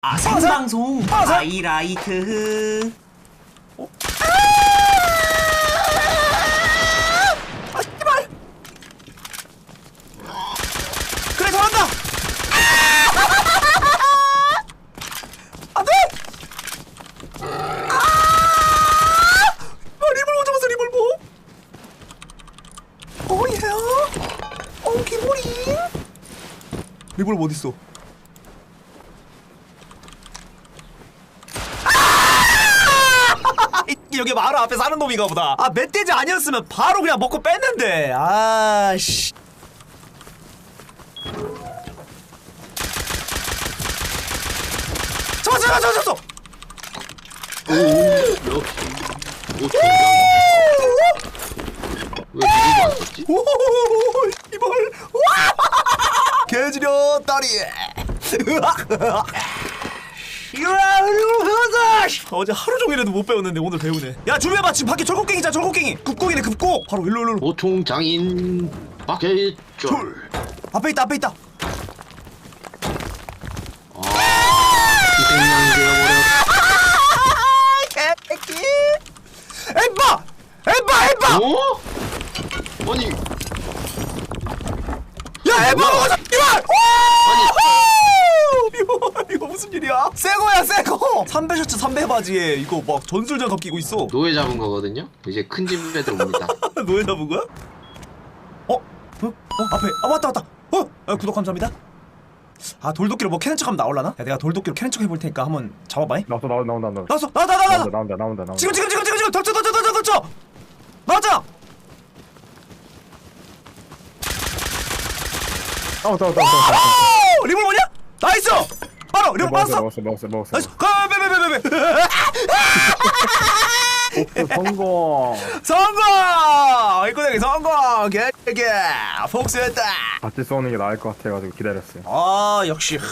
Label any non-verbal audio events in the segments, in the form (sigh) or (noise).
아 생방송? 하이라이트 아, 씨발! 그래, 잘한다! 안 돼! 아! 아, 잡았어, 리볼버! 어? 어, 어딨어? 아! 여기 마루 앞에 사는 놈이가 보다. 아, 멧돼지 아니었으면 바로 그냥 먹고 뺐는데. 아, 씨. 잡았어, 잡았어, 잡았어! 역시 왜 미리도 안 썼지? 오, 이벌. 와! (laughs) 개지려 다리. 어제 하루 종일해도 못 배웠는데 오늘 배우네. 야 준비해봐 지금 밖에 절곡갱이 있잖아 절곡갱이. 급곡이네 급곡. 바로 일로 일로. 보통 장인 바켓 쫄 앞에 있다 앞에 있다. 어? 아니 야 엠바? 먹어서 이발! 아니 무슨 일이야? 새 거야 새 거. 삼배 셔츠 삼배 바지에 이거 막 전술장갑 끼고 있어. 노예 잡은 거거든요? 이제 큰집 애들 옵니다 (laughs) 노예 잡은 거야? 어? 어? 어? 앞에 아 맞다 맞다 어? 아, 구독 감사합니다 아 돌도끼로 뭐 캐는 척하면 나올라나? 야 내가 돌도끼로 캐는 척 해볼 테니까 한번 잡아봐 잉 나왔어 나온다 나온다 나온다 나왔어 나왔다 나왔다 나온다 나온다 나온다 나온다 지금 지금 지금 지금 지금 덮쳐 덮쳐 덮쳐 덮쳐 나왔잖아 나왔다 나왔다 나왔다 오! 리볼 뭐냐? 나이스 바로 리볼 먹었어 먹었어 먹었어 먹었어 나이스 가베베베베베 오, 성공. (laughs) 성공! 일꾼에게 성공! 개개 복수했다. 같이 쏘는 게 나을 것 같아가지고 기다렸어요. 아 역시 하,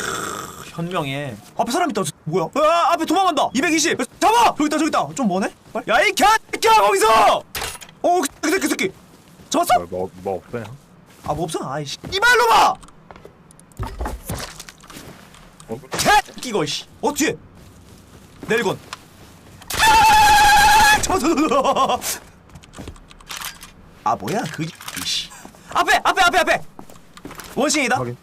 현명해. 앞에 사람 있다 뭐야? 아 앞에 도망간다. 220 잡아! 저기 있다 저기 있다. 좀 머네? 야이 개새끼야 거기서! 어 그 새끼 그 새끼 잡았어? 뭐, 뭐, 뭐 없어요? 아뭐 없어? 아이씨. 이발로 봐 어? 개새끼 이거 씨. 어 뒤에. 내일건 아아 뭐야 그 이씨. 앞에 앞에 앞에 앞에. 원신이다. 확인.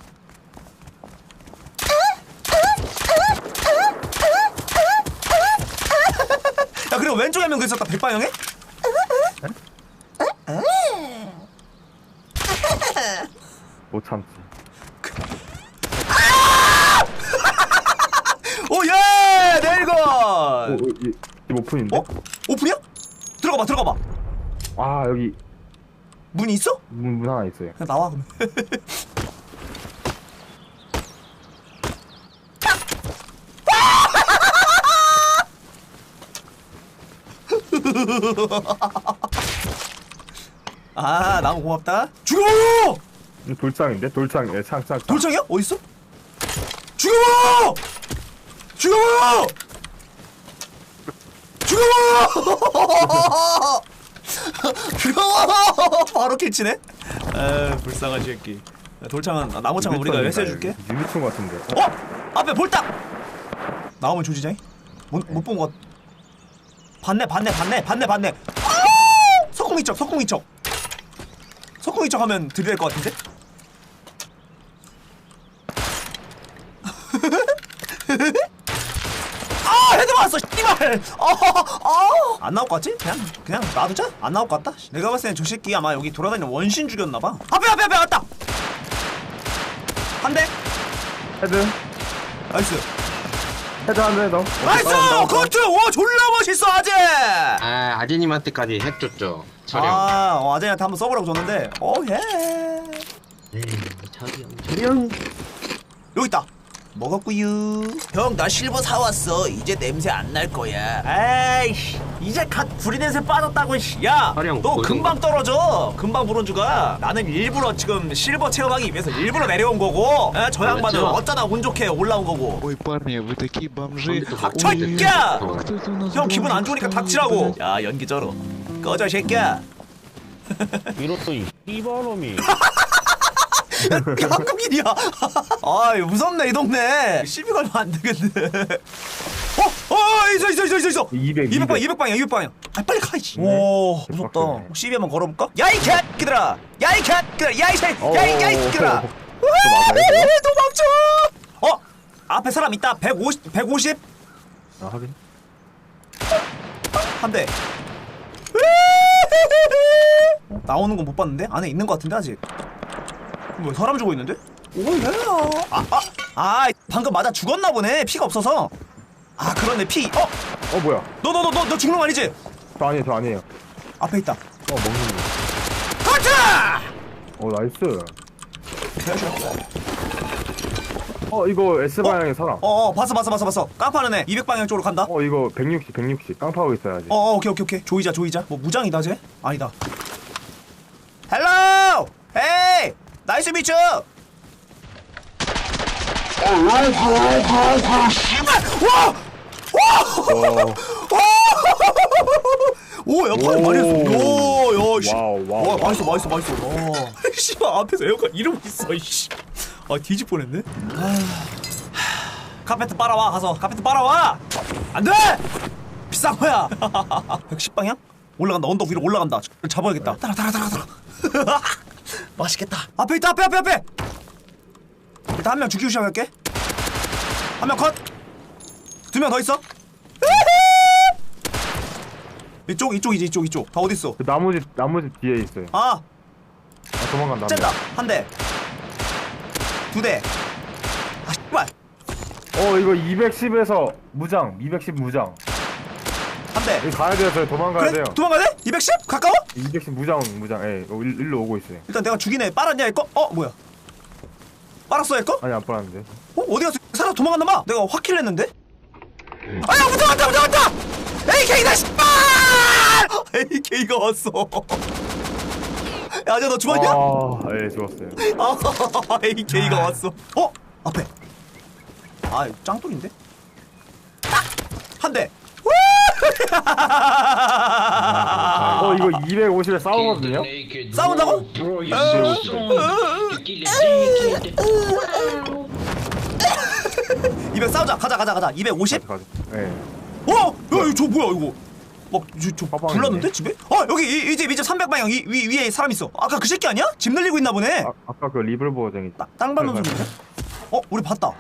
야 그리고 왼쪽에 한명 있었다 백방형에? 못 참지 오예 오, 내일건 오, 이, 이 오픈인데? 어? 오픈이야? 들어가봐 들어가봐 아 여기 문이 있어? 문, 문 하나 있어요 그냥 나와 그러면 (laughs) 아 나무 고맙다 죽여 음, 돌창인데? 돌창 예 창창 창. 돌창이야? 어딨어? 죽여 죽여 죽여 죽여 (laughs) 바로 킬치네? 에 불쌍한 새끼. 야, 돌창은 아, 나무창은 우리가 회수해줄게? 유리창 같은데. 어? 앞에 볼딱 나오면 조지자이 못본 것 봤네 봤네 봤네 봤네 봤네 아! 석궁이 척 석궁이 척! 석궁이 척 하면 들릴 것 같은데? 아 헤드 맞았어 씨발 어어 안 나올 것 같지? 그냥 그냥 놔두자? 안 나올 것 같다? 내가 봤을 땐저 새끼 아마 여기 돌아다니는 원신 죽였나 봐. 앞에 앞에 앞에 왔다! 한 대? 헤드. 나이스. 헤드 한대 더. 나이스! 커트 와 졸라 멋있어 아재! 아 아재님한테까지 해줬죠. 촬영. 아 어, 아재한테 한번 써보라고 줬는데. 오 예. 네 촬영 촬영. 여기 있다 먹었구유. 형 나 실버 사왔어. 이제 냄새 안 날 거야. 에이씨 이제 갓 구리 냄새 빠졌다고 야너 금방 떨어져. 금방 브론즈가. 나는 일부러 지금 실버 체험하기 위해서 일부러 내려온 거고. 에, 저 양반은 어쩌다 운 좋게 올라온 거고. Ой, парни, вы 밤새 닥쳐 이끼야! 형 기분 안 좋으니까 닥치라고. 야 연기 쩔어. 꺼져 새끼야. 이로또 이바놈이. (laughs) (laughs) 한국인이야. (laughs) 아, 무섭네 이 동네. 시비 걸면 안 되겠네. 어, 어, 있어, 있어, 있어, 있어, 있어. 200, 200 방향, 200. 200 방향, 200 방향. 아, 빨리 가야지. 오, 무섭다. 빡세네. 시비 한번 걸어볼까? 야이 캣끼들아, 야이 캣끼들아, 야이 새, 어, 야이 어, 야이 끼들아. 또 맞아요, 도망쳐. 어, 앞에 사람 있다. 150, 150. 아 하긴 한 대. (laughs) 나오는 건 못 봤는데 안에 있는 것 같은데 아직. 뭐 사람 죽어 있는데? 오야. 아, 아, 아, 방금 맞아 죽었나 보네. 피가 없어서. 아, 그러네 피. 어, 어 뭐야 너, 너, 너, 너, 너 죽는 거 아니지? 저 아니에요 저 아니에요 앞에 있다. 어 먹는 가자. 거어 나이스 어 이거 S방향에 사람 어, 어, 봤어, 봤어, 봤어, 봤어. 깡파는 애. 200 방향 쪽으로 간다. 어 이거 160 160 깡파하고 있어야지 어, 어, 오케이, 오케이, 오케이. 조이자, 조이자. 뭐 무장이다, 쟤? 아니다. 헬로! 헤이! 나이스 미츠! 와! 어, 오, 야, 팔 많이 했어. 야, 야, 씨. 와우, 와우, 와, 맛있어, 맛있어, 맛있어. 와. (laughs) 씨발, 앞에서 에어컨 이러고 있어, 이씨. 아, 뒤집 뻔했네. 아. 카페트 빨아와, 가서. 카페트 빨아와! 안 돼! 비싼 거야! (laughs) 110방향? 올라간다, 언덕 위로 올라간다. 잡아야겠다. 따라, 따라, 따라, 따라. (laughs) 맛있겠다. 앞에 있다, 앞에, 앞에, 앞에! 일단 한 명 죽이고 시작할게. 한 명 컷! 두 명 더 있어? 이쪽 이쪽이지 이쪽 이쪽 다 어디 있어? 그 나머지 나머지 뒤에 있어요 아 아 도망간다 쨌다 한대 두대 아 씨발 어 이거 210에서 무장 210 무장 한대 여기 가야 돼요 저희 도망가야 그래 돼요 도망가야 돼? 210? 가까워? 210 무장 무장 예 어, 일- 일로 오고 있어요 일단 내가 죽이네 빨았냐 이거? 어 뭐야 빨았어 이거? 아니 안 빨았는데 어 어디 갔어? 사람 도망갔나 봐 내가 확 킬냈는데 아야 무서웠다 무서웠다 AK다 씨발 (laughs) AK가 왔어 야저 너 죽었냐? 아예 죽었어요 (laughs) 아, AK가 왔어. 어? 앞에. 아, 짱돌인데? 한 대. 어 이거 250에 싸우거든요 싸운다고? 이백 싸우자. 가자, 가자, 가자. 250? 가자 예 어? 야, 이거 저 뭐야, 이거? 막, 저, 저 빠방이네. 불났는데, 집에? 어, 여기, 이, 이 집, 이집 300방향 위, 위, 위에 사람 있어. 아까 그 새끼 아니야? 집 늘리고 있나 보네. 아, 아까 그 리블보어쟁이 따- 땅 밟는 소리인데? 어, 우리 봤다.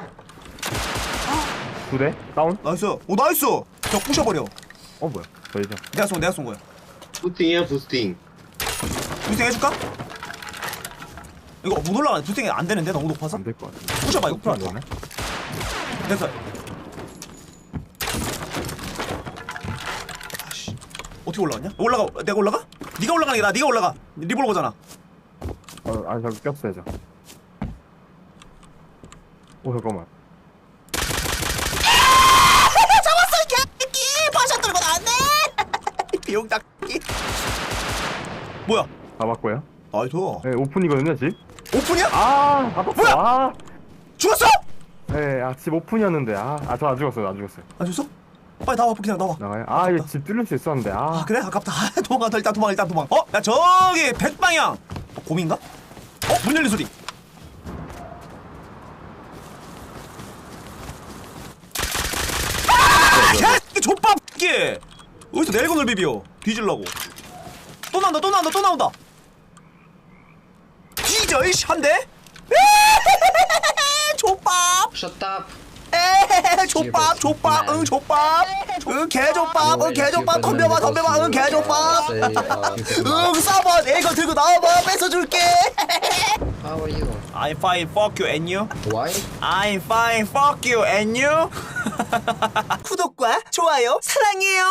두대 다운 나이스. 오, 나이스. 저 부셔버려. 어 뭐야 저희죠 내가 쏜, 내가 쏜 거야. 부스팅이야 부스팅. 부스팅 해줄까? 이거 못 올라가 부스팅이 안 되는데 너무 높아서 안될 것 같은데 부셔봐 이거 안 되네 됐어 아씨 어떻게 올라갔냐? 올라가 내가 올라가? 네가 올라가는 게 나. 네가 올라가 리볼버잖아 어, 아니 저기 꼈어요 저. 오 잠깐만 비용 닦기 뭐야 잡았고요 나이스 네 오픈이거든요 집 오픈이야? 아, 잡았어. 뭐야? 아, 죽었어? 네, 아, 집 오픈이었는데, 아, 아, 저안 죽었어요, 안 죽었어요. 안 죽었어? 빨리 나와 그냥 나와 나가요? 아, 이거 집 뚫릴 수 있었는데, 아. 아 그래 아깝다 아, (laughs) 도망가 일단 도망 일단 도망 어? 야 저기 백방향 어, 곰인가? 어? 문 열린 소리 아! 야! 이 족밥 게 어디서 내건을 비비어 뒤질라고. 또 나온다 또 나온다 또 나온다. 뒤져 이씨 한대 족밥. 셧업. 에헤헤 족밥 족밥 응 족밥. 응 개족밥 응 개족밥. 덤벼봐 덤벼봐. 응 개족밥. 응 싸봐. 내거 들고 나와봐. 뺏어줄게. How are you? I'm fine fuck you and you Why? I'm fine fuck you and you 구독과 좋아요 사랑해요